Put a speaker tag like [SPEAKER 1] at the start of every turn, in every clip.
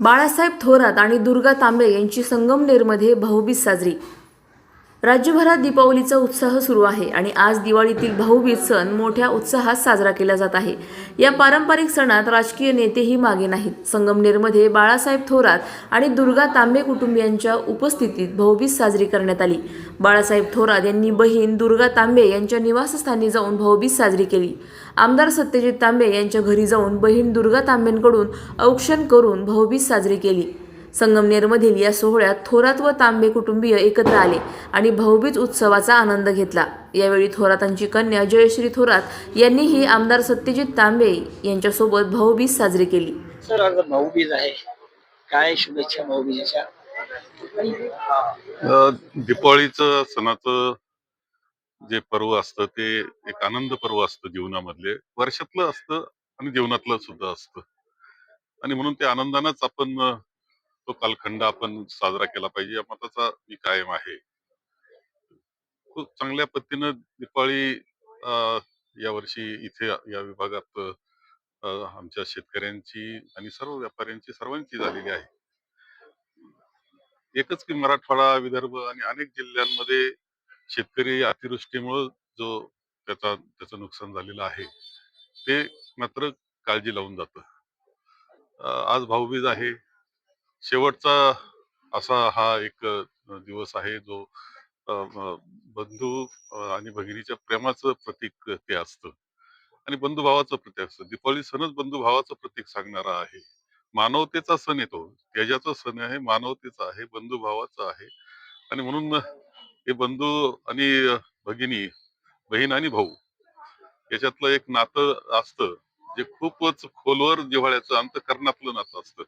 [SPEAKER 1] बाळासाहेब थोरात आणि दुर्गा तांबे यांची संगमनेरमध्ये भाऊबीज साजरी. राज्यभरात दीपावलीचा उत्साह सुरू आहे आणि आज दिवाळीतील भाऊबीज सण मोठ्या उत्साहात साजरा केला जात आहे. या पारंपरिक सणात राजकीय नेतेही मागे नाहीत. संगमनेरमध्ये बाळासाहेब थोरात आणि दुर्गा तांबे कुटुंबियांच्या उपस्थितीत भाऊबीज साजरी करण्यात आली. बाळासाहेब थोरात यांनी बहीण दुर्गा तांबे यांच्या निवासस्थानी जाऊन भाऊबीज साजरी केली. आमदार सत्यजित तांबे यांच्या घरी जाऊन बहीण दुर्गा तांबेंकडून औक्षण करून भाऊबीज साजरी केली. संगमनेरमधील या सोहळ्यात थोरात व तांबे कुटुंबीय एकत्र आले आणि भाऊबीज उत्सवाचा आनंद घेतला. यावेळी थोरातांची कन्या जयश्री थोरात यांनीही आमदार सत्यजित तांबे यांच्यासोबत भाऊबीज साजरी केली.
[SPEAKER 2] सर आज भाऊबीज आहे. काय शुभेच्छा भाऊबीजेच्या?
[SPEAKER 3] अ, दीपावलीचं सणाचं जे पर्व असतं ते एक आनंद पर्व असतं जीवनामधले. वर्षातलं असतं आणि जीवनातलं सुद्धा असतं. आणि म्हणून ते आनंदानंच आपण तो कालखंड आपण साजरा केला पाहिजे. या मताचा मी कायम आहे. खूप चांगल्या पद्धतीनं दिपाळी या यावर्षी इथे या विभागात आमच्या शेतकऱ्यांची आणि सर्व व्यापाऱ्यांची सर्वांची झालेली आहे. एकच की मराठवाडा विदर्भ आणि अनेक जिल्ह्यांमध्ये शेतकरी अतिवृष्टीमुळे जो त्याचा त्याचं नुकसान झालेलं आहे ते मात्र काळजी लावून जात. आज भाऊबीज आहे. शेवटचा असा हा एक दिवस आहे जो बंधू आणि भगिनीच्या प्रेमाचं प्रतीक ते असतं. आणि बंधुभावाचं प्रतीक असतं. दीपावली सणच बंधुभावाचं प्रतीक सांगणारा आहे. मानवतेचा सण येतो. त्याच्याचा सण आहे मानवतेचा आहे बंधुभावाचा आहे. आणि म्हणून हे बंधू आणि भगिनी बहीण आणि भाऊ याच्यातलं एक नातं असतं जे खूपच खोलवर जिव्हाळ्याचं अंतकरणातलं नातं असतं.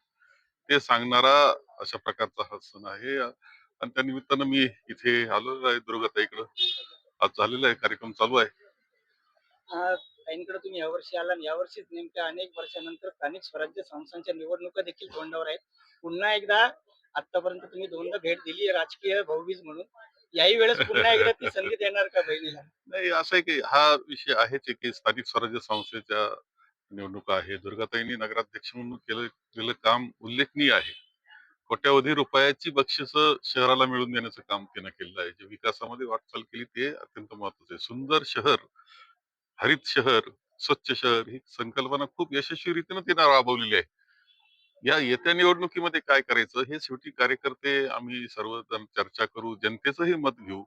[SPEAKER 3] ते सांगणारा अशा प्रकारचा हा सण आहे. आणि त्या निमित्तानं मी इथे आलेलो आहे दुर्गाताईकडं आज झालेला आहे कार्यक्रम चालू आहे.
[SPEAKER 2] ताईंकडे तुम्ही यावर्षी आला आणि यावर्षीच नेमक्या अनेक वर्षानंतर स्थानिक स्वराज्य संस्थांच्या निवडणुका देखील तोंडावर आहेत. पुन्हा एकदा आतापर्यंत तुम्ही दोनदा भेट दिली राजकीय भाऊबीज म्हणून. याही वेळेस पुन्हा एकदा ती संधी देणार का बहिणीला?
[SPEAKER 3] नाही असं आहे की हा विषय आहेच आहे की स्थानिक स्वराज्य संस्थेच्या निवडणुका आहे. दुर्गाताईंनी नगराध्यक्ष म्हणून केलं केलेलं काम उल्लेखनीय आहे. कोट्यावधी रुपयाची बक्षिस शहराला मिळवून देण्याचं काम तिनं केलेलं आहे. जे विकासामध्ये वाटचाल केली ते अत्यंत महत्वाचं आहे. सुंदर शहर हरित शहर स्वच्छ शहर ही संकल्पना खूप यशस्वीरीतीनं तिनं राबवलेली आहे. या येत्या निवडणुकीमध्ये काय करायचं हे शेवटी कार्यकर्ते आम्ही सर्वजण चर्चा करू जनतेचंही मत घेऊ.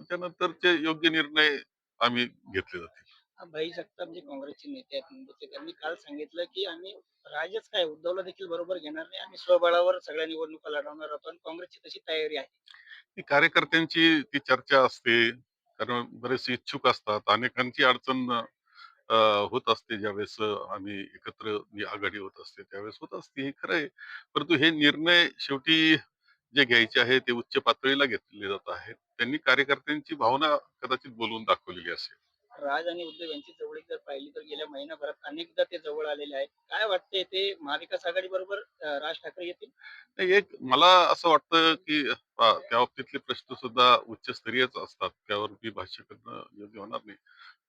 [SPEAKER 3] त्यानंतरचे योग्य निर्णय आम्ही घेतले जातील.
[SPEAKER 2] भाई जगताप म्हणजे काँग्रेसचे नेते आहेत मुंबईचे. त्यांनी काल सांगितलं की आम्ही राजच काय उद्धवला देखील बरोबर घेणार नाही. आम्ही स्वबळावर सगळ्या निवडणुका लढवणार आहोत आणि काँग्रेसची तशी तयारी आहे.
[SPEAKER 3] ती कार्यकर्त्यांची ती चर्चा असते. कारण बरेच इच्छुक असतात. अनेकांची अडचण अं, होत असते ज्यावेळेस आम्ही एकत्र जी आघाडी होत असते त्यावेळेस होत असते. हे खरं आहे. परंतु हे निर्णय शेवटी जे घ्यायचे आहे ते उच्च पातळीला घेतले जात आहेत. त्यांनी कार्यकर्त्यांची भावना कदाचित बोलवून दाखवलेली असेल.
[SPEAKER 2] राज आणि उद्धव यांची जवळीक जर पाहिली तर गेल्या महिनाभरात अनेकदा ते जवळ आलेले आहेत. काय वाटते ते महाविकास आघाडी बरोबर राज ठाकरे येतील?
[SPEAKER 3] एक मला असं वाटतं की त्या बाबतीतले प्रश्न सुद्धा उच्चस्तरीयच असतात. त्यावर मी भाष्य करणं योग्य होणार नाही.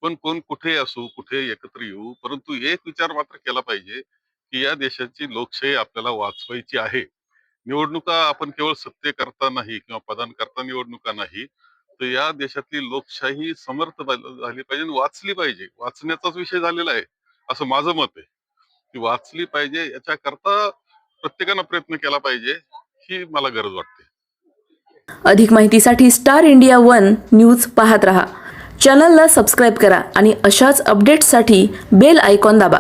[SPEAKER 3] पण कोण कुठे असू कुठे एकत्र येऊ परंतु एक विचार मात्र केला पाहिजे की या देशाची लोकशाही आपल्याला वाचवायची आहे. निवडणुका आपण केवळ सत्य करता नाही किंवा पदान करता निवडणुका नाही तर या देशातली लोकशाही समर्थ झाली पाहिजे आणि वाचली पाहिजे. वाचण्याचाच विषय झालेला आहे असं माझं मत आहे. ती वाचली पाहिजे याच्याकरता प्रत्येकानं प्रयत्न केला पाहिजे ही मला गरज वाटते.
[SPEAKER 1] अधिक माहितीसाठी स्टार इंडिया वन न्यूज पाहत रहा. चॅनलला सबस्क्राईब करा आणि अशाच अपडेट्ससाठी बेल आयकॉन दाबा.